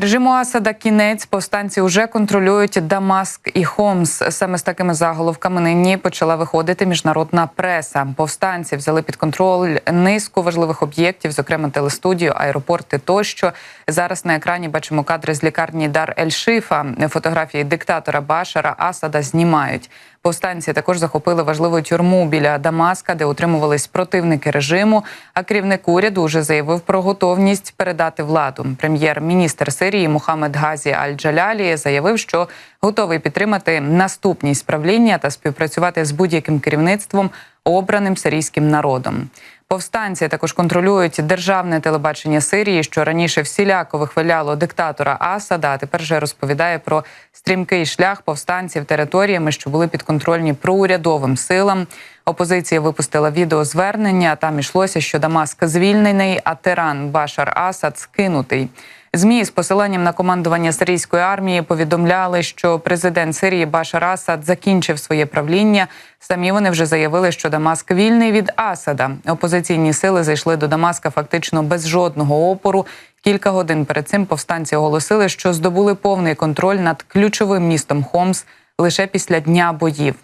Режиму Асада кінець повстанці вже контролюють Дамаск і Хомс. Саме з такими заголовками нині почала виходити міжнародна преса. Повстанці взяли під контроль низку важливих об'єктів, зокрема телестудію, аеропорти тощо. Зараз на екрані бачимо кадри з лікарні Дар Ель Шифа. Фотографії диктатора Башара Асада знімають. Повстанці також захопили важливу тюрму біля Дамаска, де утримувались противники режиму. А керівник уряду вже заявив про готовність передати владу. Прем'єр-міністр Сирії Мухаммед Газі Аль-Джалялі заявив, що готовий підтримати наступність правління та співпрацювати з будь-яким керівництвом, обраним сирійським народом. Повстанці також контролюють державне телебачення Сирії, що раніше всіляко вихваляло диктатора Асада. А тепер же розповідає про стрімкий шлях повстанців територіями, що були підконтрольні проурядовим силам. Опозиція випустила відеозвернення. Там йшлося, що Дамаск звільнений, а тиран Башар Асад скинутий. Змі з посиланням на командування сирійської армії повідомляли, що президент Сирії Башар Асад закінчив своє правління. Самі вони вже заявили, що Дамаск вільний від Асада. Опозиційні сили зайшли до Дамаска фактично без жодного опору. Кілька годин перед цим повстанці оголосили, що здобули повний контроль над ключовим містом Хомс лише після дня боїв.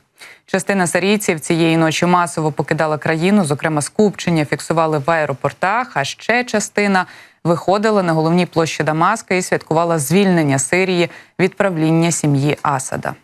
Частина сирійців цієї ночі масово покидала країну. Зокрема, скупчення фіксували в аеропортах. А ще частина виходила на головній площі Дамаска і святкувала звільнення Сирії від правління сім'ї Асада.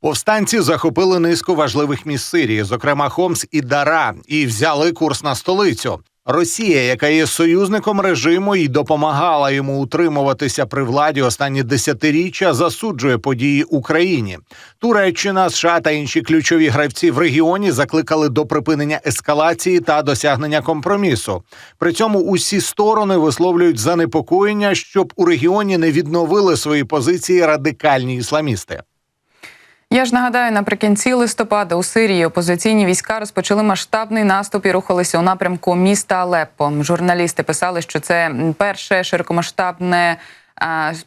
Повстанці захопили низку важливих міст Сирії, зокрема Хомс і Дара, і взяли курс на столицю. Росія, яка є союзником режиму і допомагала йому утримуватися при владі останні десятиріччя, засуджує події Україні. Туреччина, США та інші ключові гравці в регіоні закликали до припинення ескалації та досягнення компромісу. При цьому усі сторони висловлюють занепокоєння, щоб у регіоні не відновили свої позиції радикальні ісламісти. Я ж нагадаю, наприкінці листопада у Сирії опозиційні війська розпочали масштабний наступ і рухалися у напрямку міста Алеппо. Журналісти писали, що це перше широкомасштабне.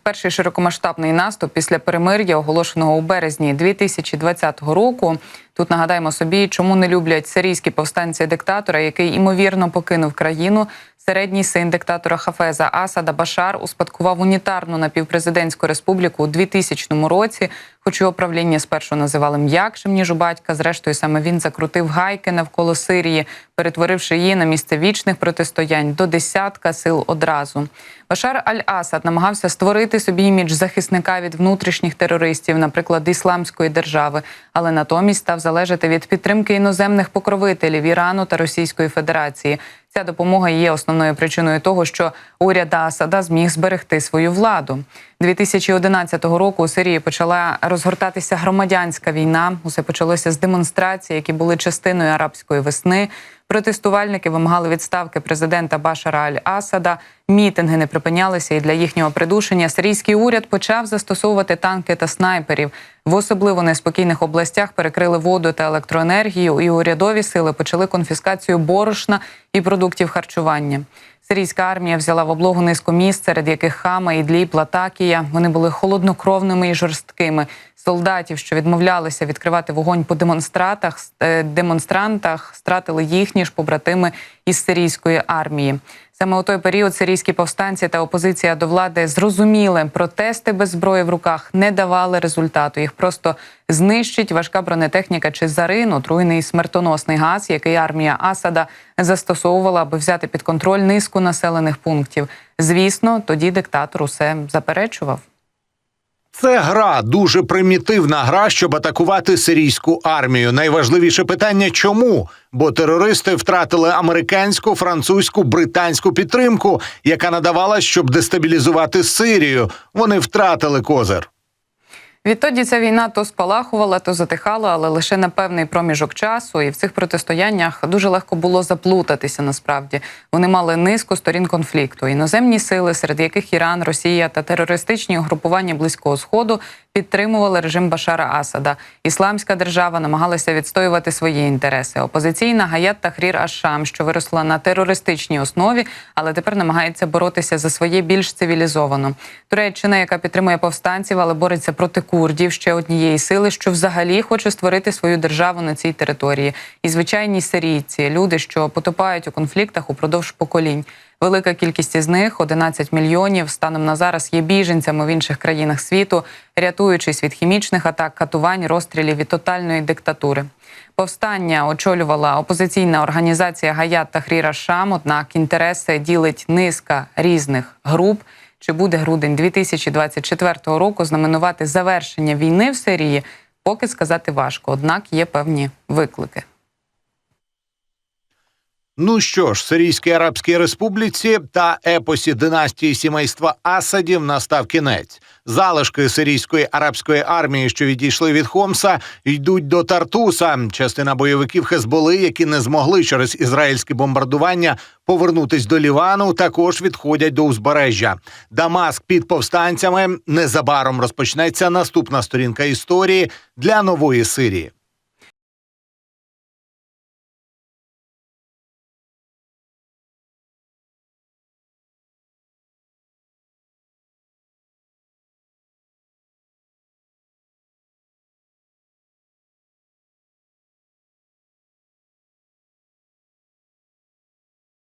Перший широкомасштабний наступ після перемир'я, оголошеного у березні 2020 року. Тут нагадаємо собі, чому не люблять сирійські повстанці диктатора, який імовірно покинув країну. Середній син диктатора Хафеза Асада Башар успадкував унітарну напівпрезидентську республіку у 2000 році. Хоч його правління спершу називали м'якшим ніж у батька. Зрештою, саме він закрутив гайки навколо Сирії, перетворивши її на місце вічних протистоянь до десятка сил одразу. Башар Аль-Асад намагався створити собі імідж захисника від внутрішніх терористів, наприклад, ісламської держави, але натомість став залежати від підтримки іноземних покровителів Ірану та Російської Федерації. Ця допомога є основною причиною того, що уряд Асада зміг зберегти свою владу. 2011 року у Сирії почала розгортатися громадянська війна. Усе почалося з демонстрацій, які були частиною арабської весни. Протестувальники вимагали відставки президента Башара Аль-Асада. Мітинги не припинялися, і для їхнього придушення сирійський уряд почав застосовувати танки та снайперів. В особливо неспокійних областях перекрили воду та електроенергію, і урядові сили почали конфіскацію борошна і продуктів харчування. Сирійська армія взяла в облогу низку міст, серед яких Хама, Ідліб, Латакія. Вони були холоднокровними і жорсткими. Солдатів, що відмовлялися відкривати вогонь по демонстратах, е, демонстрантах, стратили їхні ж побратими із сирійської армії. Саме у той період сирійські повстанці та опозиція до влади зрозуміли, протести без зброї в руках не давали результату. Їх просто знищить важка бронетехніка чи зарин, отруйний смертоносний газ, який армія Асада застосовувала, аби взяти під контроль низку населених пунктів. Звісно, тоді диктатор усе заперечував. Це гра дуже примітивна гра, щоб атакувати сирійську армію. Найважливіше питання чому? Бо терористи втратили американську, французьку, британську підтримку, яка надавалась, щоб дестабілізувати Сирію. Вони втратили козир. Відтоді ця війна то спалахувала, то затихала, але лише на певний проміжок часу. І в цих протистояннях дуже легко було заплутатися. Насправді вони мали низку сторін конфлікту. Іноземні сили, серед яких Іран, Росія та терористичні угрупування близького сходу підтримували режим Башара Асада. Ісламська держава намагалася відстоювати свої інтереси. Опозиційна Гаят Тахрір Ашам, що виросла на терористичній основі, але тепер намагається боротися за своє більш цивілізовано. Туреччина, яка підтримує повстанців, але бореться проти курдів ще однієї сили, що взагалі хоче створити свою державу на цій території. І звичайні сирійці, люди, що потопають у конфліктах упродовж поколінь. Велика кількість із них 11 мільйонів. Станом на зараз є біженцями в інших країнах світу, рятуючись від хімічних атак, катувань, розстрілів і тотальної диктатури. Повстання очолювала опозиційна організація Гаят Тахріра Шам. Однак інтереси ділить низка різних груп. Чи буде грудень 2024 року знаменувати завершення війни в Сирії? Поки сказати важко, однак є певні виклики. Ну що ж, Сирійській Арабській Республіці та епосі династії сімейства Асадів настав кінець. Залишки сирійської арабської армії, що відійшли від Хомса, йдуть до Тартуса. Частина бойовиків Хезболи, які не змогли через ізраїльське бомбардування повернутись до Лівану, також відходять до узбережжя. Дамаск під повстанцями незабаром розпочнеться наступна сторінка історії для нової Сирії.